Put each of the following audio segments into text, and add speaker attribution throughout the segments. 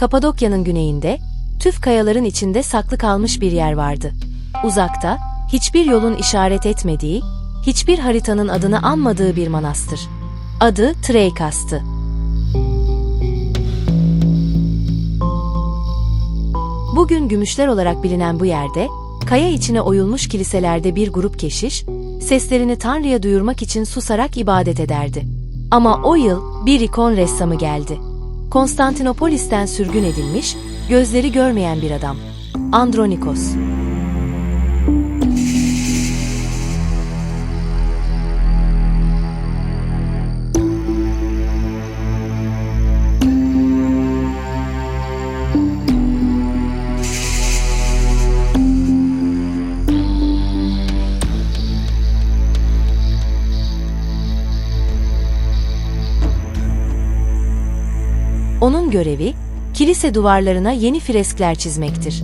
Speaker 1: Kapadokya'nın güneyinde, tüf kayaların içinde saklı kalmış bir yer vardı. Uzakta, hiçbir yolun işaret etmediği, hiçbir haritanın adını anmadığı bir manastır. Adı Treykas'tı. Bugün gümüşler olarak bilinen bu yerde, kaya içine oyulmuş kiliselerde bir grup keşiş, seslerini Tanrı'ya duyurmak için susarak ibadet ederdi. Ama o yıl bir ikon ressamı geldi. Konstantinopolis'ten sürgün edilmiş, gözleri görmeyen bir adam. Andronikos. Onun görevi, kilise duvarlarına yeni freskler çizmektir.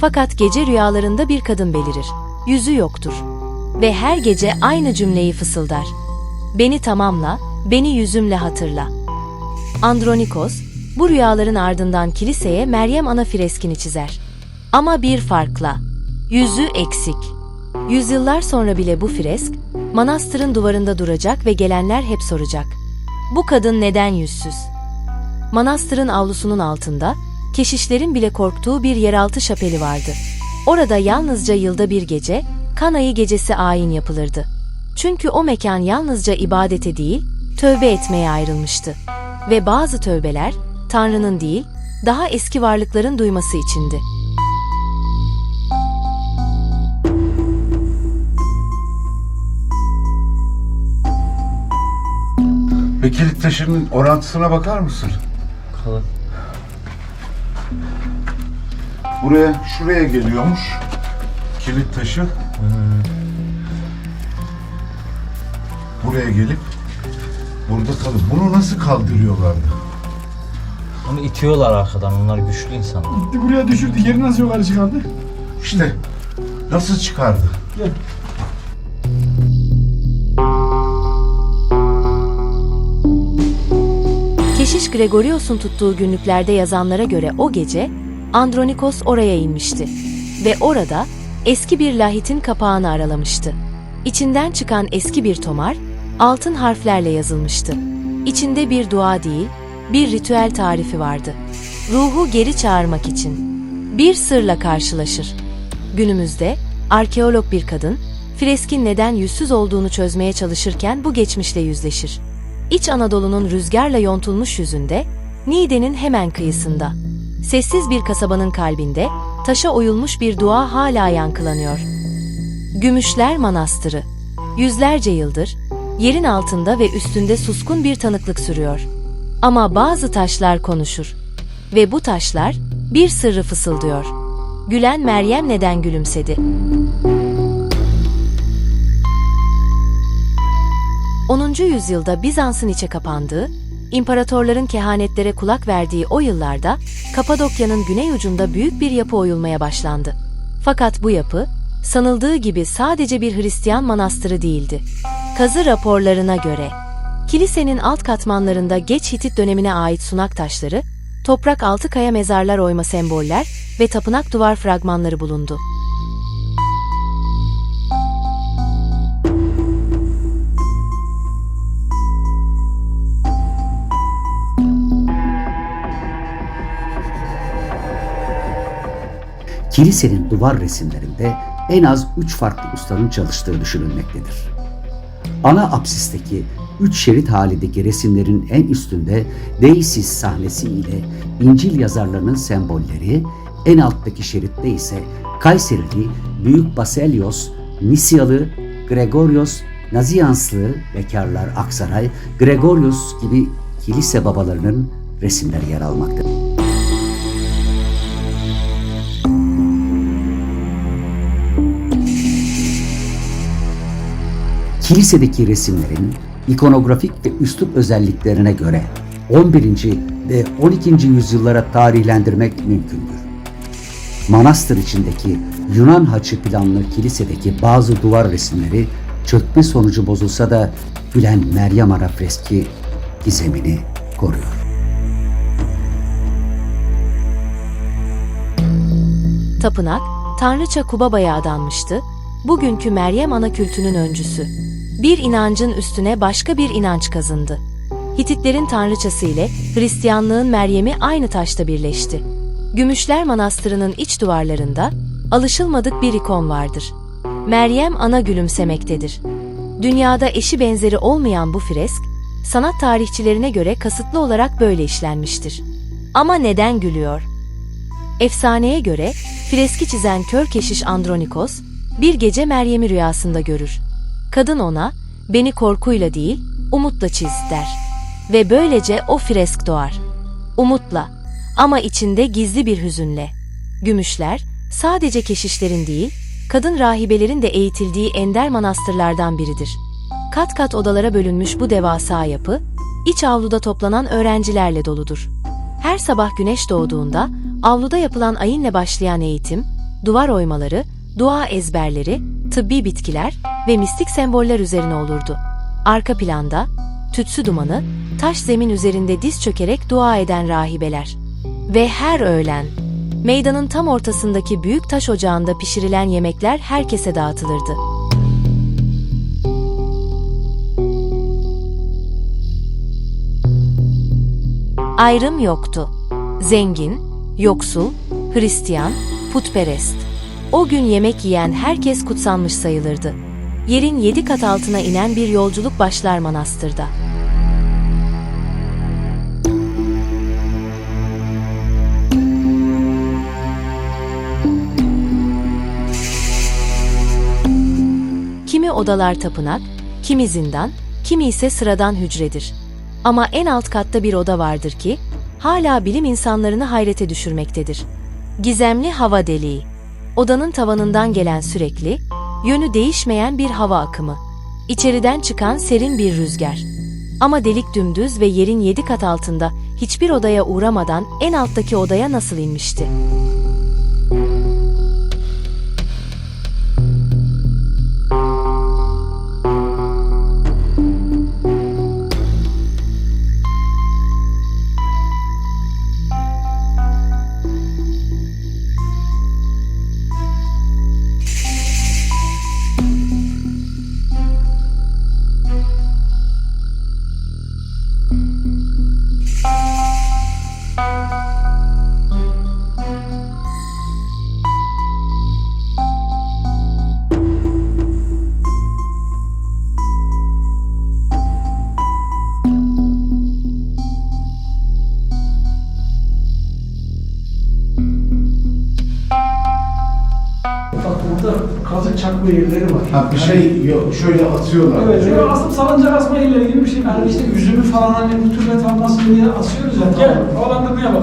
Speaker 1: Fakat gece rüyalarında bir kadın belirir. Yüzü yoktur. Ve her gece aynı cümleyi fısıldar. Beni tamamla, beni yüzümle hatırla. Andronikos, bu rüyaların ardından kiliseye Meryem ana freskini çizer. Ama bir farkla. Yüzü eksik. Yüzyıllar sonra bile bu fresk, manastırın duvarında duracak ve gelenler hep soracak. Bu kadın neden yüzsüz? Manastırın avlusunun altında, keşişlerin bile korktuğu bir yeraltı şapeli vardı. Orada yalnızca yılda bir gece, kan ayı gecesi ayin yapılırdı. Çünkü o mekan yalnızca ibadete değil, tövbe etmeye ayrılmıştı. Ve bazı tövbeler, Tanrı'nın değil, daha eski varlıkların duyması içindi.
Speaker 2: Ve kilit taşının orantısına bakar mısın?
Speaker 3: Kalın.
Speaker 2: Buraya, şuraya geliyormuş. Kilit taşı. Buraya gelip burada kalır. Bunu nasıl kaldırıyorlardı?
Speaker 3: Onu itiyorlar arkadan. Onlar güçlü insanlar.
Speaker 4: Gitti buraya düşürdü. Geri nasıl yukarı çıkardı?
Speaker 2: İşte nasıl çıkardı?
Speaker 4: Gel.
Speaker 1: Keşiş Gregorios'un tuttuğu günlüklerde yazanlara göre o gece Andronikos oraya inmişti ve orada eski bir lahitin kapağını aralamıştı. İçinden çıkan eski bir tomar altın harflerle yazılmıştı. İçinde bir dua değil, bir ritüel tarifi vardı. Ruhu geri çağırmak için. Bir sırla karşılaşır. Günümüzde arkeolog bir kadın freskin neden yüzsüz olduğunu çözmeye çalışırken bu geçmişle yüzleşir. İç Anadolu'nun rüzgarla yontulmuş yüzünde, Niğde'nin hemen kıyısında. Sessiz bir kasabanın kalbinde, taşa oyulmuş bir dua hala yankılanıyor. Gümüşler Manastırı. Yüzlerce yıldır, yerin altında ve üstünde suskun bir tanıklık sürüyor. Ama bazı taşlar konuşur. Ve bu taşlar bir sırrı fısıldıyor. Gülen Meryem neden gülümsedi? 10. yüzyılda Bizans'ın içe kapandığı, imparatorların kehanetlere kulak verdiği o yıllarda Kapadokya'nın güney ucunda büyük bir yapı oyulmaya başlandı. Fakat bu yapı, sanıldığı gibi sadece bir Hristiyan manastırı değildi. Kazı raporlarına göre, kilisenin alt katmanlarında geç Hitit dönemine ait sunak taşları, toprak altı kaya mezarlar oyma semboller ve tapınak duvar fragmanları bulundu.
Speaker 5: Kilisenin duvar resimlerinde en az üç farklı ustanın çalıştığı düşünülmektedir. Ana apsisteki üç şerit halindeki resimlerin en üstünde Deisis sahnesi ile İncil yazarlarının sembolleri, en alttaki şeritte ise Kayserili Büyük Baselios, Nisyalı, Gregorios, Nazianslı, Bekarlar Aksaray, Gregorios gibi kilise babalarının resimleri yer almaktadır. Kilisedeki resimlerin ikonografik ve üslup özelliklerine göre 11. ve 12. yüzyıllara tarihlendirmek mümkündür. Manastır içindeki Yunan haçı planlı kilisedeki bazı duvar resimleri çökme sonucu bozulsa da Gülen Meryem Ana freski gizemini koruyor.
Speaker 1: Tapınak, Tanrıça Kubaba'ya adanmıştı, bugünkü Meryem ana kültünün öncüsü. Bir inancın üstüne başka bir inanç kazındı. Hititlerin tanrıçası ile Hristiyanlığın Meryem'i aynı taşta birleşti. Gümüşler Manastırı'nın iç duvarlarında alışılmadık bir ikon vardır. Meryem ana gülümsemektedir. Dünyada eşi benzeri olmayan bu fresk, sanat tarihçilerine göre kasıtlı olarak böyle işlenmiştir. Ama neden gülüyor? Efsaneye göre freski çizen kör keşiş Andronikos bir gece Meryem'i rüyasında görür. Kadın ona beni korkuyla değil umutla çiz der. Ve böylece o fresk doğar. Umutla ama içinde gizli bir hüzünle. Gümüşler sadece keşişlerin değil kadın rahibelerin de eğitildiği ender manastırlardan biridir. Kat kat odalara bölünmüş bu devasa yapı, iç avluda toplanan öğrencilerle doludur. Her sabah güneş doğduğunda avluda yapılan ayinle başlayan eğitim, duvar oymaları, dua ezberleri, tıbbi bitkiler ve mistik semboller üzerine olurdu. Arka planda, tütsü dumanı, taş zemin üzerinde diz çökerek dua eden rahibeler. Ve her öğlen, meydanın tam ortasındaki büyük taş ocağında pişirilen yemekler herkese dağıtılırdı. Ayrım yoktu. Zengin, yoksul, Hristiyan, putperest. O gün yemek yiyen herkes kutsanmış sayılırdı. Yerin yedi kat altına inen bir yolculuk başlar manastırda. Kimi odalar tapınak, kimi zindan, kimi ise sıradan hücredir. Ama en alt katta bir oda vardır ki, hala bilim insanlarını hayrete düşürmektedir. Gizemli hava deliği. Odanın tavanından gelen sürekli, yönü değişmeyen bir hava akımı. İçeriden çıkan serin bir rüzgar. Ama delik dümdüz ve yerin yedi kat altında hiçbir odaya uğramadan en alttaki odaya nasıl inmişti?
Speaker 4: Bak burada kazık çakma yerleri var.
Speaker 2: Ha bir şey yok şöyle atıyorlar.
Speaker 4: Evet, şöyle asıp salıncak asma yerleri gibi bir şey.
Speaker 6: Yani işte üzümü falan hani bu türbe kalmasın diye asıyoruz ya.
Speaker 4: Gel, havalandırmaya bak.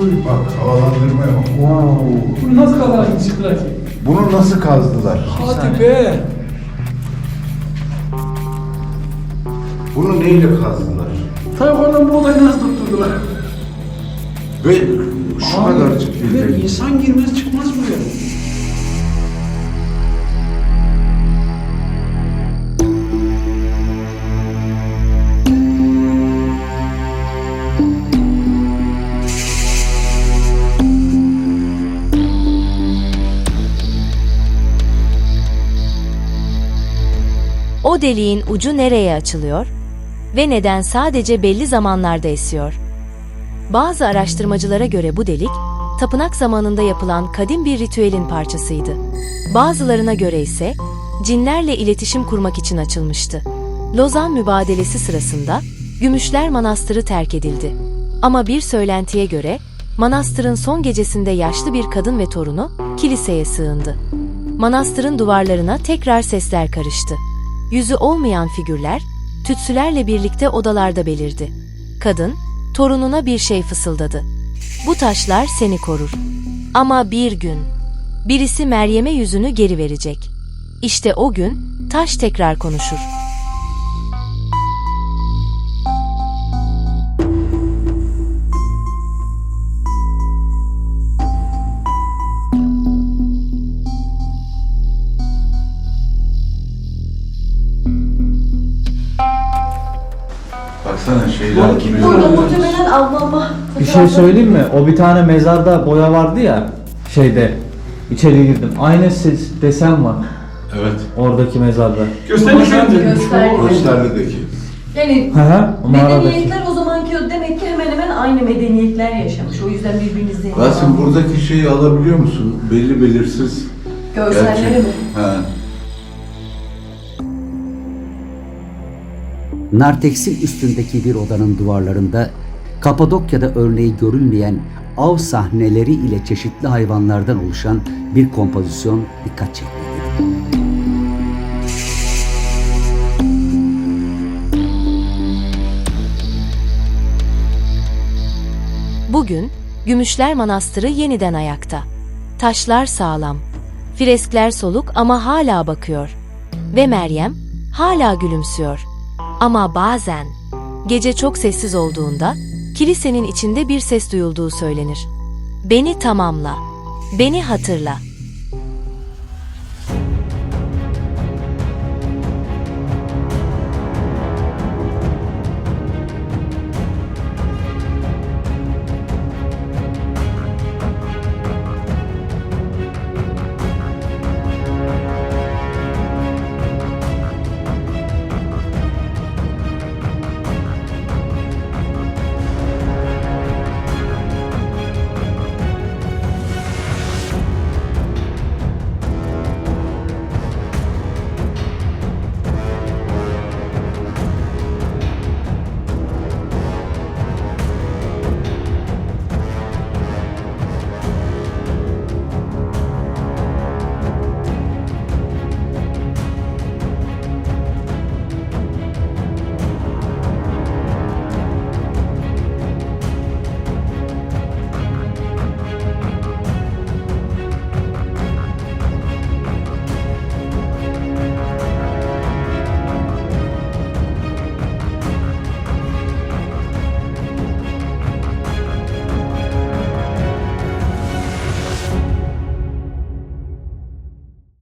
Speaker 2: Bak havalandırma yok. Oo.
Speaker 4: Bunu nasıl kazarak çıktılar ki?
Speaker 2: Bunu nasıl kazdılar?
Speaker 4: Hadi be!
Speaker 2: Bunu neyle kazdılar?
Speaker 4: Tabii oradan bu odayı nasıl tutturdular?
Speaker 2: Ve şu
Speaker 6: Abi,
Speaker 2: kadarcık bir
Speaker 6: evet,
Speaker 2: delik.
Speaker 6: insan girmez çıkmaz buraya.
Speaker 1: O deliğin ucu nereye açılıyor ve neden sadece belli zamanlarda esiyor? Bazı araştırmacılara göre bu delik, tapınak zamanında yapılan kadim bir ritüelin parçasıydı. Bazılarına göre ise cinlerle iletişim kurmak için açılmıştı. Lozan mübadelesi sırasında Gümüşler Manastırı terk edildi. Ama bir söylentiye göre manastırın son gecesinde yaşlı bir kadın ve torunu kiliseye sığındı. Manastırın duvarlarına tekrar sesler karıştı. Yüzü olmayan figürler, tütsülerle birlikte odalarda belirdi. Kadın, torununa bir şey fısıldadı. Bu taşlar seni korur. Ama bir gün, birisi Meryem'e yüzünü geri verecek. İşte o gün, taş tekrar konuşur.
Speaker 2: Şeyler
Speaker 7: Burada
Speaker 2: duruyor.
Speaker 7: muhtemelen avlanma.
Speaker 3: Bir şey söyleyeyim mi? O bir tane mezarda boya vardı ya. şeyde içeri girdim. Aynı ses desen var
Speaker 2: Evet.
Speaker 3: oradaki mezarda.
Speaker 4: Göstermiş önce.
Speaker 7: Gösterdi.
Speaker 2: Göstergedeki.
Speaker 7: Yani
Speaker 3: Hı hı. O mağaradaki.
Speaker 7: medeniyetler o zamanki o demek ki hemen hemen aynı medeniyetler yaşamış. O yüzden birbirinizle
Speaker 2: Rasim buradaki şeyi alabiliyor musun? Belli belirsiz.
Speaker 7: görselleri
Speaker 2: Gerçek.
Speaker 7: mi?
Speaker 2: He.
Speaker 5: Narteks'in üstündeki bir odanın duvarlarında Kapadokya'da örneği görülmeyen av sahneleri ile çeşitli hayvanlardan oluşan bir kompozisyon dikkat çekmektedir.
Speaker 1: Bugün Gümüşler Manastırı yeniden ayakta. Taşlar sağlam. Freskler soluk ama hala bakıyor. Ve Meryem hala gülümsüyor. Ama bazen gece çok sessiz olduğunda kilisenin içinde bir ses duyulduğu söylenir. Beni tamamla. Beni hatırla.